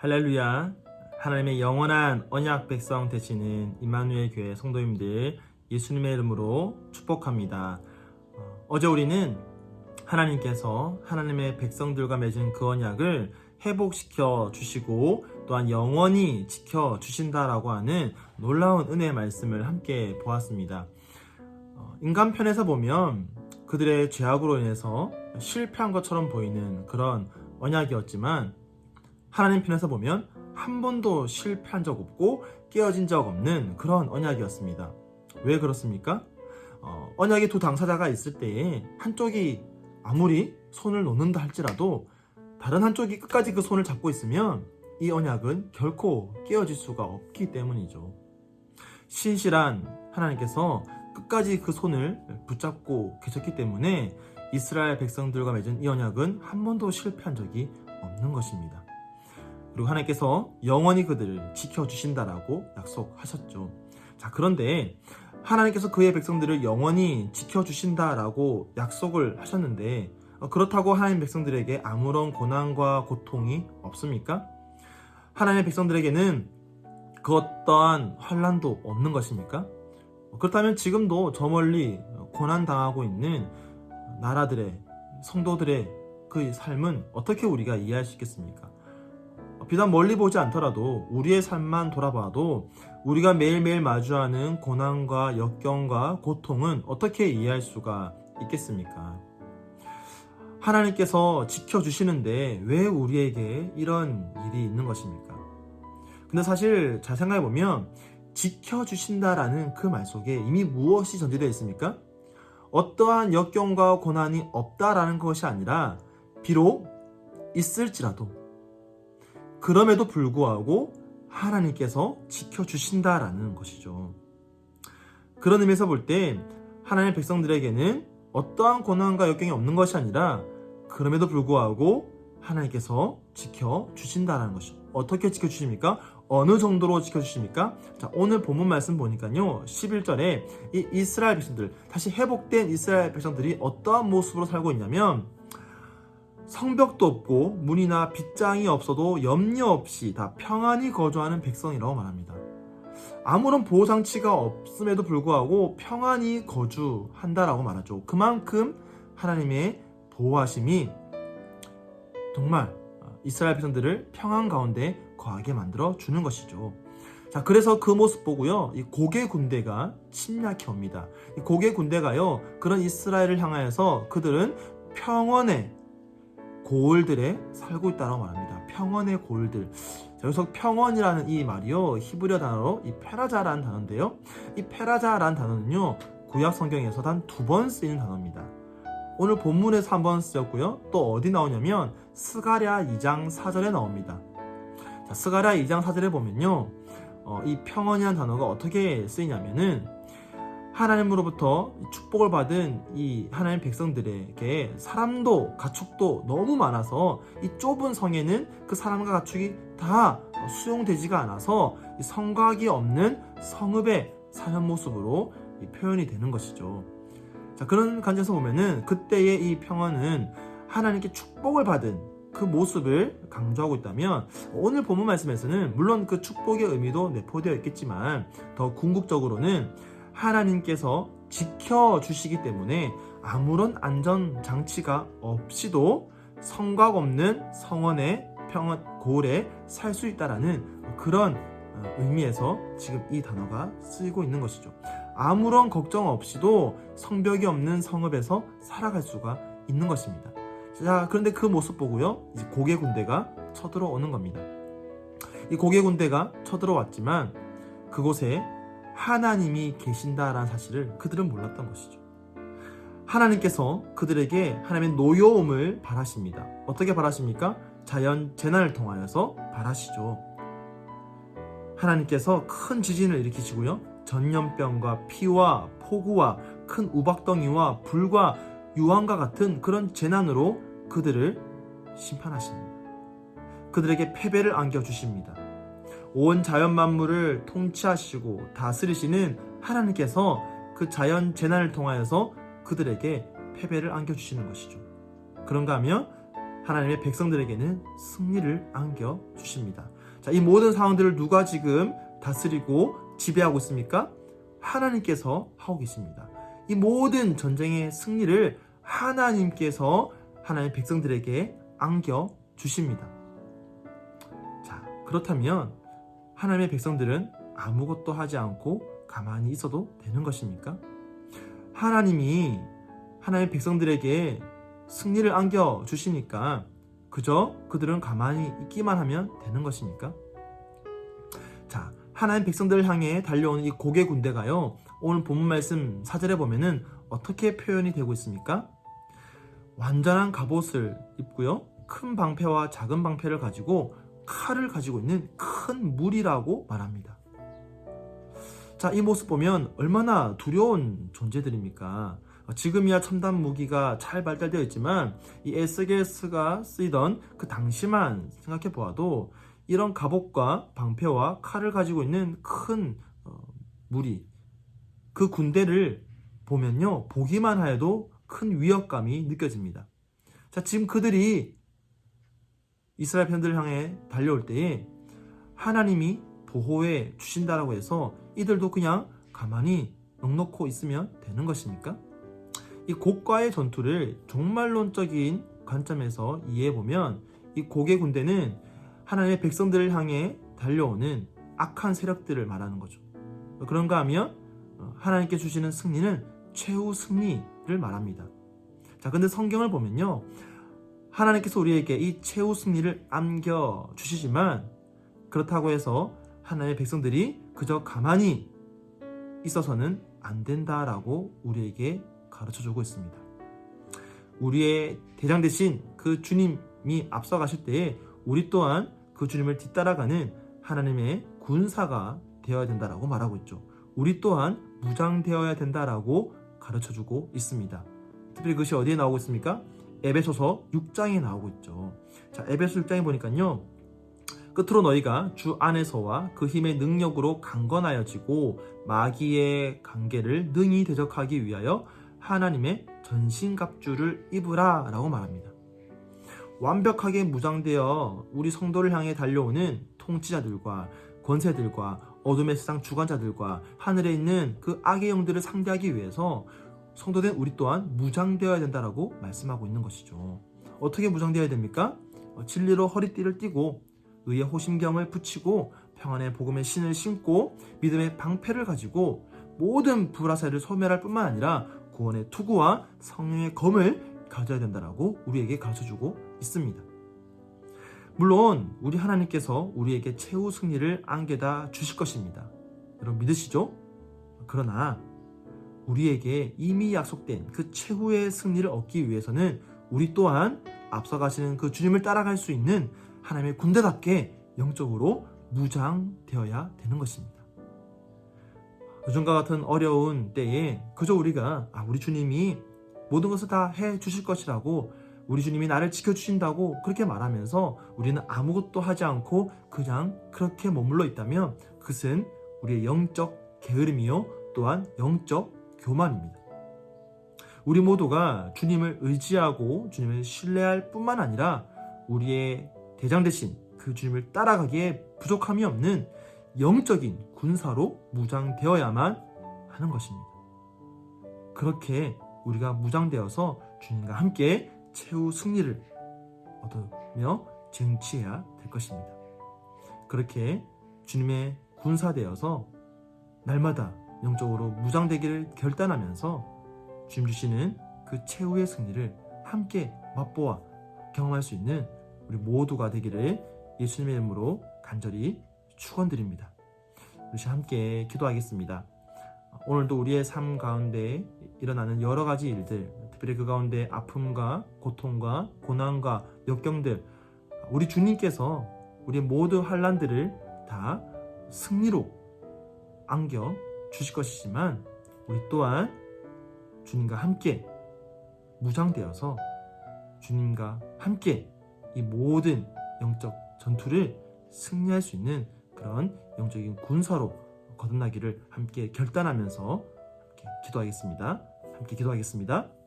할렐루야. 하나님의 영원한 언약 백성 되시는 임마누엘 교회 성도님들 예수님의 이름으로 축복합니다. 어, 어제 우리는 하나님께서 하나님의 백성들과 맺은 그 언약을 회복시켜 주시고 또한 영원히 지켜 주신다라고 하는 놀라운 은혜의 말씀을 함께 보았습니다. 어, 인간 편에서 보면 그들의 죄악으로 인해서 실패한 것처럼 보이는 그런 언약이었지만 하나님 편에서 보면 한 번도 실패한 적 없고 깨어진 적 없는 그런 언약이었습니다. 왜 그렇습니까? 어, 언약의 두 당사자가 있을 때에 한쪽이 아무리 손을 놓는다 할지라도 다른 한쪽이 끝까지 그 손을 잡고 있으면 이 언약은 결코 깨어질 수가 없기 때문이죠. 신실한 하나님께서 끝까지 그 손을 붙잡고 계셨기 때문에 이스라엘 백성들과 맺은 이 언약은 한 번도 실패한 적이 없는 것입니다. 그리고 하나님께서 영원히 그들을 지켜주신다라고 약속하셨죠. 자, 그런데 하나님께서 그의 백성들을 영원히 지켜주신다라고 약속을 하셨는데 어, 그렇다고 하나님 백성들에게 아무런 고난과 고통이 없습니까? 하나님의 백성들에게는 그 어떠한 환란도 없는 것입니까? 어, 그렇다면 지금도 저 멀리 고난 당하고 있는 나라들의 성도들의 그 삶은 어떻게 우리가 이해할 수 있겠습니까? 어, 비단 멀리 보지 않더라도 우리의 삶만 돌아봐도 우리가 매일매일 마주하는 고난과 역경과 고통은 어떻게 이해할 수가 있겠습니까? 하나님께서 지켜주시는데 왜 우리에게 이런 일이 있는 것입니까? 근데 사실 잘 생각해보면 지켜주신다라는 그 말 속에 이미 무엇이 전제되어 있습니까? 어떠한 역경과 고난이 없다라는 것이 아니라 비록 있을지라도 그럼에도 불구하고 하나님께서 지켜주신다라는 것이죠. 그런 의미에서 볼 때 하나님의 백성들에게는 어떠한 고난과 역경이 없는 것이 아니라 그럼에도 불구하고 하나님께서 지켜주신다라는 것이죠. 어떻게 지켜주십니까? 어느 정도로 지켜주십니까? 자, 오늘 본문 말씀 보니까요, 11절에 이 이스라엘 백성들, 다시 회복된 이스라엘 백성들이 어떠한 모습으로 살고 있냐면, 성벽도 없고 문이나 빗장이 없어도 염려 없이 다 평안히 거주하는 백성이라고 말합니다. 아무런 보호 장치가 없음에도 불구하고 평안히 거주한다라고 말하죠. 그만큼 하나님의 보호하심이 정말 이스라엘 백성들을 평안 가운데 거하게 만들어 주는 것이죠. 자, 그래서 그 모습 보고요, 이 고개 군대가 침략해 옵니다. 이 고개 군대가요, 그런 이스라엘을 향하여서 그들은 평원의 고을들에 살고 있다고 말합니다. 평원의 고을들. 자, 여기서 평원이라는 이 말이요, 히브리어 단어로 이 페라자라는 단어인데요. 이 페라자라는 단어는요, 구약 성경에서 단 두 번 쓰이는 단어입니다. 오늘 본문에서 한 번 쓰였고요. 또 어디 나오냐면 스가랴 2장 4절에 나옵니다. 자, 스가랴 2장 4절에 보면요. 어, 이 평원이라는 단어가 어떻게 쓰이냐면은 하나님으로부터 축복을 받은 이 하나님 백성들에게 사람도 가축도 너무 많아서 이 좁은 성에는 그 사람과 가축이 다 수용되지가 않아서 이 성곽이 없는 성읍에 사는 모습으로 이 표현이 되는 것이죠. 자, 그런 관점에서 보면은 그때의 이 평화는 하나님께 축복을 받은 그 모습을 강조하고 있다면 오늘 본문 말씀에서는 물론 그 축복의 의미도 내포되어 있겠지만 더 궁극적으로는 하나님께서 지켜주시기 때문에 아무런 안전 장치가 없이도 성곽 없는 성원의 평원 고을에 살 수 있다라는 그런 어, 의미에서 지금 이 단어가 쓰이고 있는 것이죠. 아무런 걱정 없이도 성벽이 없는 성읍에서 살아갈 수가 있는 것입니다. 자, 그런데 그 모습 보고요. 이제 고개 군대가 쳐들어오는 겁니다. 이 고개 군대가 쳐들어왔지만 그곳에 하나님이 계신다라는 사실을 그들은 몰랐던 것이죠. 하나님께서 그들에게 하나님의 노여움을 바라십니다. 어떻게 바라십니까? 자연 재난을 통하여서 바라시죠. 하나님께서 큰 지진을 일으키시고요. 전염병과 피와 폭우와 큰 우박덩이와 불과 유황과 같은 그런 재난으로 그들을 심판하십니다. 그들에게 패배를 안겨주십니다. 온 자연 만물을 통치하시고 다스리시는 하나님께서 그 자연 재난을 통하여서 그들에게 패배를 안겨주시는 것이죠. 그런가 하면 하나님의 백성들에게는 승리를 안겨 주십니다. 자, 이 모든 상황들을 누가 지금 다스리고 지배하고 있습니까? 하나님께서 하고 계십니다. 이 모든 전쟁의 승리를 하나님께서 하나님의 백성들에게 안겨 주십니다. 자, 그렇다면 하나님의 백성들은 아무것도 하지 않고 가만히 있어도 되는 것입니까? 하나님이 하나님의 백성들에게 승리를 안겨 주시니까 그저 그들은 가만히 있기만 하면 되는 것입니까? 자, 하나님 백성들을 향해 달려오는 이 고개 군대가요. 오늘 본문 말씀 4절에 보면은 어떻게 표현이 되고 있습니까? 완전한 갑옷을 입고요. 큰 방패와 작은 방패를 가지고 칼을 가지고 있는 큰 무리라고 말합니다. 자, 이 모습 보면 얼마나 두려운 존재들입니까? 지금이야 첨단 무기가 잘 발달되어 있지만 이 SGS가 쓰이던 그 당시만 생각해 보아도 이런 갑옷과 방패와 칼을 가지고 있는 큰 어, 무리 그 군대를 보면요 보기만 하여도 큰 위협감이 느껴집니다. 자 지금 그들이 이스라엘 편들을 향해 달려올 때에 하나님이 보호해 주신다라고 해서 이들도 그냥 가만히 넉넉고 있으면 되는 것입니까? 이 고가의 전투를 종말론적인 관점에서 이해해 보면 이 고개 군대는 하나님의 백성들을 향해 달려오는 악한 세력들을 말하는 거죠. 그런가 하면 어, 하나님께 주시는 승리는 최후 승리를 말합니다. 자, 근데 성경을 보면요. 하나님께서 우리에게 이 최후 승리를 안겨 주시지만 그렇다고 해서 하나님의 백성들이 그저 가만히 있어서는 안 된다라고 우리에게 가르쳐 주고 있습니다. 우리의 대장 대신 그 주님이 앞서가실 때에 우리 또한 그 주님을 뒤따라가는 하나님의 군사가 되어야 된다라고 말하고 있죠. 우리 또한 무장되어야 된다라고 가르쳐 주고 있습니다. 특별히 그것이 어디에 나오고 있습니까? 에베소서 6장에 나오고 있죠. 자, 에베소 6장에 보니까요. 끝으로 너희가 주 안에서와 그 힘의 능력으로 강건하여지고 마귀의 관계를 능히 대적하기 위하여 하나님의 전신갑주를 입으라 라고 말합니다. 완벽하게 무장되어 우리 성도를 향해 달려오는 통치자들과 권세들과 어둠의 세상 주관자들과 하늘에 있는 그 악의 영들을 상대하기 위해서 성도된 우리 또한 무장되어야 된다라고 말씀하고 있는 것이죠. 어떻게 무장되어야 됩니까? 어, 진리로 허리띠를 띠고 의의 호심경을 붙이고 평안의 복음의 신을 신고 믿음의 방패를 가지고 모든 불화살을 소멸할 뿐만 아니라 구원의 투구와 성령의 검을 가져야 된다라고 우리에게 가르쳐주고 있습니다. 물론 우리 하나님께서 우리에게 최후 승리를 안겨다 주실 것입니다. 여러분 믿으시죠? 그러나 우리에게 이미 약속된 그 최후의 승리를 얻기 위해서는 우리 또한 앞서가시는 그 주님을 따라갈 수 있는 하나님의 군대답게 영적으로 무장되어야 되는 것입니다. 요즘과 같은 어려운 때에 그저 우리가 아, 우리 주님이 모든 것을 다 해 주실 것이라고 우리 주님이 나를 지켜주신다고 그렇게 말하면서 우리는 아무것도 하지 않고 그냥 그렇게 머물러 있다면 그것은 우리의 영적 게으름이요 또한 영적 교만입니다. 우리 모두가 주님을 의지하고 주님을 신뢰할 뿐만 아니라 우리의 대장 대신 그 주님을 따라가기에 부족함이 없는 영적인 군사로 무장되어야만 하는 것입니다. 그렇게 우리가 무장되어서 주님과 함께 최후 승리를 얻으며 쟁취해야 될 것입니다. 그렇게 주님의 군사되어서 날마다 영적으로 무장되기를 결단하면서 주님 주시는 그 최후의 승리를 함께 맛보아 경험할 수 있는 우리 모두가 되기를 예수님의 이름으로 간절히 축원드립니다. 이것이 함께 기도하겠습니다. 오늘도 우리의 삶 가운데 일어나는 여러 가지 일들, 특별히 그 가운데 아픔과 고통과 고난과 역경들, 우리 주님께서 우리 모두 환란들을 다 승리로 안겨 주실 것이지만 우리 또한 주님과 함께 무장되어서 주님과 함께 이 모든 영적 전투를 승리할 수 있는 그런 영적인 군사로 거듭나기를 함께 결단하면서 함께 기도하겠습니다. 함께 기도하겠습니다.